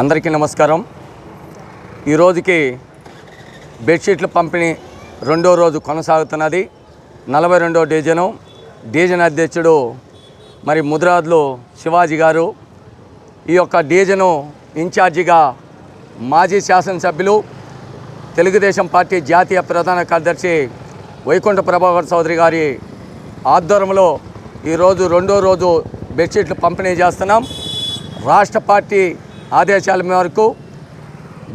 అందరికీ నమస్కారం. ఈ రోజుకి బెడ్షీట్ల పంపిణీ రెండో రోజు కొనసాగుతున్నది. నలభై రెండో డివిజను డివిజన్ అధ్యక్షుడు మరి ముదిరాజులు శివాజీ గారు. ఈ యొక్క డివిజను ఇన్ఛార్జిగా మాజీ శాసనసభ్యులు తెలుగుదేశం పార్టీ జాతీయ ప్రధాన కార్యదర్శి వైకుంఠ ప్రభాకర్ చౌదరి గారి ఆధ్వర్యంలో ఈరోజు రెండో రోజు బెడ్షీట్లు పంపిణీ చేస్తున్నాం. రాష్ట్ర పార్టీ ఆదేశాల మేరకు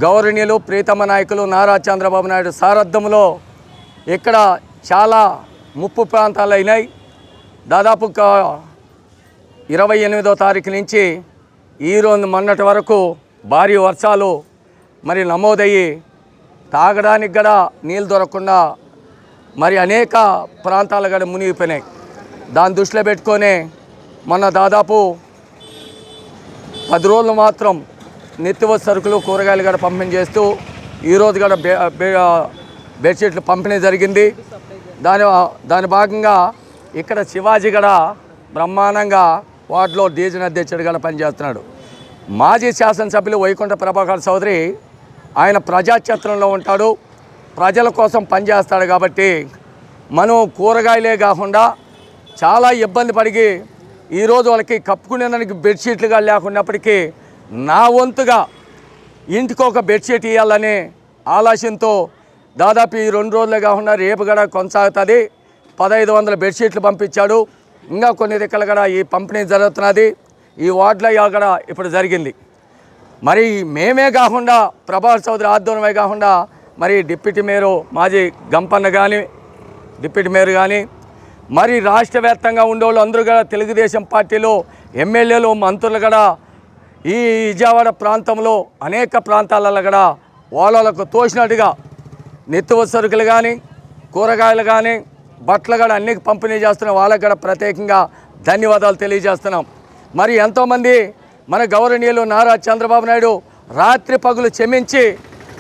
గౌరవనీయులు ప్రీతమ నాయకులు నారా చంద్రబాబు నాయుడు సారథ్యంలో ఇక్కడ చాలా ముప్పు ప్రాంతాలు అయినాయి. దాదాపు ఇరవై ఎనిమిదో తారీఖు నుంచి ఈ రోజు మొన్నటి వరకు భారీ వర్షాలు మరి నమోదయ్యి తాగడానికి కూడా నీళ్ళు దొరకకుండా మరి అనేక ప్రాంతాలు కూడా మునిగిపోయినాయి. దాన్ని దృష్టిలో పెట్టుకొని మన దాదాపు పది రోజులు మాత్రం నిత్యవసర సరుకులు కూరగాయలు కూడా పంపిణీ చేస్తూ ఈరోజు కూడా బెడ్షీట్లు పంపిణీ జరిగింది. దాని దాని భాగంగా ఇక్కడ శివాజీ కూడా బ్రహ్మాండంగా వార్డులో డీజీ అధ్యక్షుడు కూడా పనిచేస్తున్నాడు. మాజీ శాసనసభ్యులు వైకుంఠ ప్రభాకర్ చౌదరి ఆయన ప్రజాక్షేత్రంలో ఉంటాడు. ప్రజల కోసం పనిచేస్తాడు కాబట్టి మనం కూరగాయలే కాకుండా చాలా ఇబ్బంది పడిగి ఈరోజు వాళ్ళకి కప్పుకునేదానికి బెడ్షీట్లుగా లేకున్నప్పటికీ నా వంతుగా ఇంటికి ఒక బెడ్షీట్ ఇవ్వాలనే ఆలోచనతో దాదాపు ఈ రెండు రోజులే కాకుండా రేపు కూడా కొనసాగుతుంది. పదహైదు వందల బెడ్షీట్లు పంపించాడు. ఇంకా కొన్ని దిక్కలు కూడా ఈ పంపిణీ జరుగుతున్నది. ఈ వార్డులో కూడా ఇప్పుడు జరిగింది. మరి మేమే కాకుండా ప్రభాస్ చౌదరి ఆధ్వర్యమే కాకుండా మరి డిప్యూటీ మేయరు మాజీ గంపన్న కానీ డిప్యూటీ మేయర్ కానీ మరి రాష్ట్ర వ్యాప్తంగా ఉండేవాళ్ళు అందరూ కూడా తెలుగుదేశం పార్టీలో ఎమ్మెల్యేలు మంత్రులు కూడా ఈ విజయవాడ ప్రాంతంలో అనేక ప్రాంతాలలో కూడా వాళ్ళకు తోచినట్టుగా నిత్యవసర సరుకులు కానీ కూరగాయలు కానీ బట్టలు కూడా అన్ని పంపిణీ చేస్తున్నాం వాళ్ళకు కూడా ప్రత్యేకంగా ధన్యవాదాలు తెలియజేస్తున్నాం. మరి ఎంతోమంది మన గౌరవనీయులు నారా చంద్రబాబు నాయుడు రాత్రి పగులు క్షమించి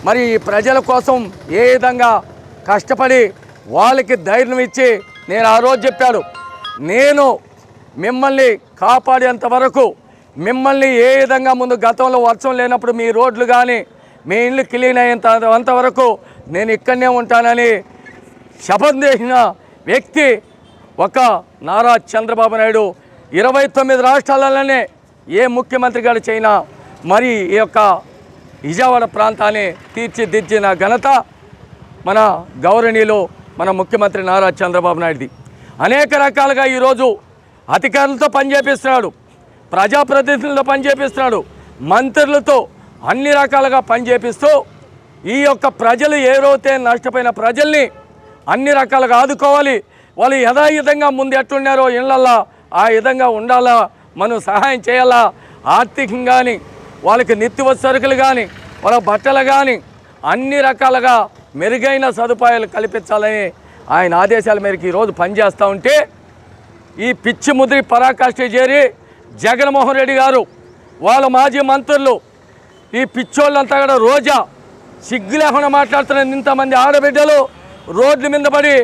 మరి ఈ ప్రజల కోసం ఏ విధంగా కష్టపడి వాళ్ళకి ధైర్యం ఇచ్చి నేను ఆ రోజు చెప్పాడు నేను మిమ్మల్ని కాపాడేంత వరకు మిమ్మల్ని ఏ విధంగా ముందు గతంలో వర్షం లేనప్పుడు మీ రోడ్లు కానీ మీ ఇల్లు క్లీన్ అయ్యేంత అంతవరకు నేను ఇక్కడనే ఉంటానని శపథం చేసిన వ్యక్తి ఒక నారా చంద్రబాబు నాయుడు. ఇరవై తొమ్మిది రాష్ట్రాలలోనే ఏ ముఖ్యమంత్రి గారు చైనా మరి ఈ యొక్క విజయవాడ ప్రాంతాన్ని తీర్చిదిద్దిన ఘనత మన గౌరవనీయులు మన ముఖ్యమంత్రి నారా చంద్రబాబు నాయుడుది. అనేక రకాలుగా ఈరోజు అధికారులతో పనిచేపిస్తున్నాడు. ప్రజాప్రతినిధులతో పనిచేపిస్తున్నాడు. మంత్రులతో అన్ని రకాలుగా పనిచేపిస్తూ ఈ యొక్క ప్రజలు ఏవైతే నష్టపోయిన ప్రజల్ని అన్ని రకాలుగా ఆదుకోవాలి వాళ్ళు యథాయుధంగా ముందు ఎట్లున్నారో ఇళ్ళల్లో ఆ విధంగా ఉండాలా మనం సహాయం చేయాలా ఆర్థికంగా కానీ వాళ్ళకి నిత్యవ సరుకులు కానీ వాళ్ళ బట్టలు కానీ అన్ని రకాలుగా మెరుగైన సదుపాయాలు కల్పించాలని ఆయన ఆదేశాల మేరకు ఈరోజు పనిచేస్తూ ఉంటే ఈ పిచ్చి ముద్రి పరాకాష్ఠ చేరి జగన్మోహన్ రెడ్డి గారు వాళ్ళ మాజీ మంత్రులు ఈ పిచ్చోళ్ళంతా కూడా రోజా సిగ్గు లేకుండా మాట్లాడుతున్న ఇంతమంది ఆడబిడ్డలు రోడ్ల మీద పడి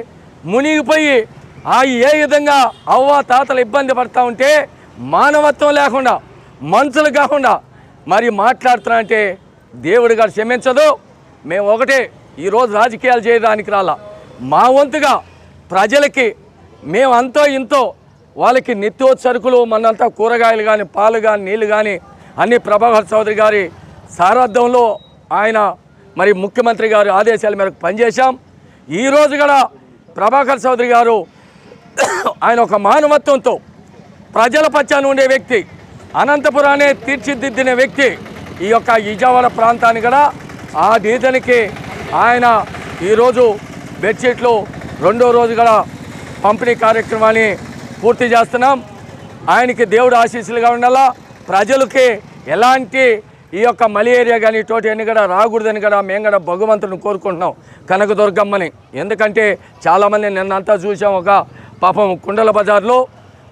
మునిగిపోయి ఆ ఏ విధంగా అవ్వ తాతలు ఇబ్బంది పడతా ఉంటే మానవత్వం లేకుండా మనుషులు కాకుండా మరి మాట్లాడుతున్నా అంటే దేవుడు గారు క్షమించదు. మేము ఒకటే ఈరోజు రాజకీయాలు చేయడానికి రాలా. మా వంతుగా ప్రజలకి మేము అంతో ఇంతో వాళ్ళకి నిత్యోత్స సరుకులు మనంతా కూరగాయలు కానీ పాలు కానీ నీళ్ళు కానీ అన్ని ప్రభాకర్ చౌదరి గారి సారథ్యంలో ఆయన మరి ముఖ్యమంత్రి గారి ఆదేశాల మేరకు పనిచేశాం. ఈరోజు కూడా ప్రభాకర్ చౌదరి గారు ఆయన ఒక మానవత్వంతో ప్రజల పచ్చాన ఉండే వ్యక్తి అనంతపురాన్ని తీర్చిదిద్దిన వ్యక్తి ఈ యొక్క విజయవాడ ప్రాంతాన్ని కూడా ఆ డీజన్కి ఆయన ఈరోజు బెడ్షీట్లు రెండో రోజు కూడా పంపిణీ కార్యక్రమాన్ని పూర్తి చేస్తున్నాం. ఆయనకి దేవుడు ఆశీస్సులుగా ఉండాలా? ప్రజలకి ఎలాంటి ఈ యొక్క మలేరియా కానీ ఇటువంటి అన్ని కూడా రాకూడదని కూడా మేము కూడా భగవంతుని కోరుకుంటున్నాం. కనకదుర్గమ్మని. ఎందుకంటే చాలామంది నిన్నంతా చూసాం ఒక పాపం కుండల బజార్లో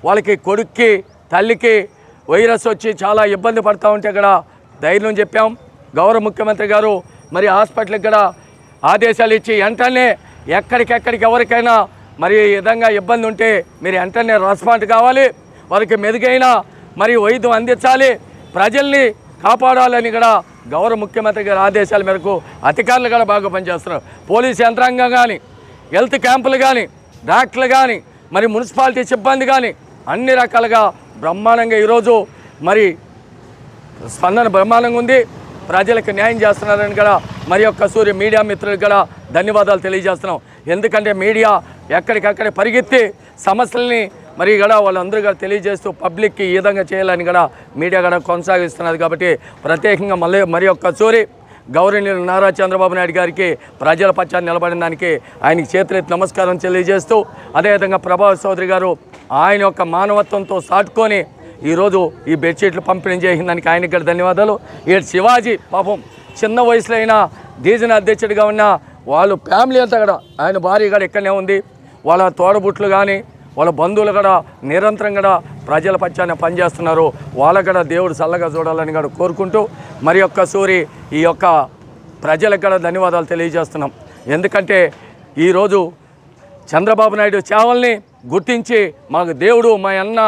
వాళ్ళకి కొడుక్కి తల్లికి వైరస్ వచ్చి చాలా ఇబ్బంది పడతా ఉంటే కూడా ధైర్యం చెప్పాం. గౌరవ ముఖ్యమంత్రి గారు మరి హాస్పిటల్కి కూడా ఆదేశాలు ఇచ్చి వెంటనే ఎక్కడికెక్కడికి ఎవరికైనా మరి ఈ విధంగా ఇబ్బంది ఉంటే మీరు వెంటనే రెస్పాండ్ కావాలి. వారికి మెరుగైన మరి వైద్యం అందించాలి. ప్రజల్ని కాపాడాలని కూడా గౌరవ ముఖ్యమంత్రి గారి ఆదేశాల మేరకు అధికారులు కూడా బాగా పనిచేస్తున్నారు. పోలీస్ యంత్రాంగం కానీ హెల్త్ క్యాంపులు కానీ డాక్టర్లు కానీ మరి మున్సిపాలిటీ సిబ్బంది కానీ అన్ని రకాలుగా బ్రహ్మాండంగా ఈరోజు మరి స్పందన బ్రహ్మాండంగా ఉంది. ప్రజలకు న్యాయం చేస్తున్నారని కూడా మరి యొక్క సూర్య మీడియా మిత్రులకు కూడా ధన్యవాదాలు తెలియజేస్తున్నాం. ఎందుకంటే మీడియా ఎక్కడికక్కడ పరిగెత్తి సమస్యల్ని మరి కూడా వాళ్ళందరూ కూడా తెలియజేస్తూ పబ్లిక్కి ఈ విధంగా చేయాలని కూడా మీడియా కూడా కొనసాగిస్తున్నది కాబట్టి ప్రత్యేకంగా మళ్ళీ మరి యొక్క సూరి గౌరవనీయులు నారా చంద్రబాబు నాయుడు గారికి ప్రజల పక్షాన్ని నిలబడిన దానికి ఆయనకి చేతులెత్తి నమస్కారం తెలియజేస్తూ అదేవిధంగా ప్రభాస్ చౌదరి గారు ఆయన యొక్క మానవత్వంతో సాటుకొని ఈరోజు ఈ బెడ్షీట్లు పంపిణీ చేసిన దానికి ఆయనకి కూడా ధన్యవాదాలు. ఈ శివాజీ పాపం చిన్న వయసులో అయినా డీజన్ అధ్యక్షుడిగా ఉన్న వాళ్ళు ఫ్యామిలీ అంతా కూడా ఆయన భార్య కూడా ఇక్కడనే ఉంది. వాళ్ళ తోడబుట్లు కానీ వాళ్ళ బంధువులు కూడా నిరంతరం కూడా ప్రజల పక్షాన పనిచేస్తున్నారు. వాళ్ళకు కూడా దేవుడు చల్లగా చూడాలని కూడా కోరుకుంటూ మరి యొక్క సూరి ఈ యొక్క ప్రజలకు కూడా ధన్యవాదాలు తెలియజేస్తున్నాం. ఎందుకంటే ఈరోజు చంద్రబాబు నాయుడు చావల్ని గుర్తించి మాకు దేవుడు మా అన్న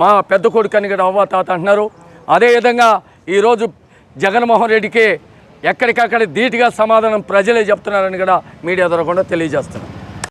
మా పెద్ద కొడుకు అని కూడా అవ్వ తాత అంటున్నారు. అదేవిధంగా ఈరోజు జగన్మోహన్ రెడ్డికి ఎక్కడికక్కడ ధీటుగా సమాధానం ప్రజలే చెప్తున్నారని కూడా మీడియా ద్వారా కూడా తెలియజేస్తున్నారు.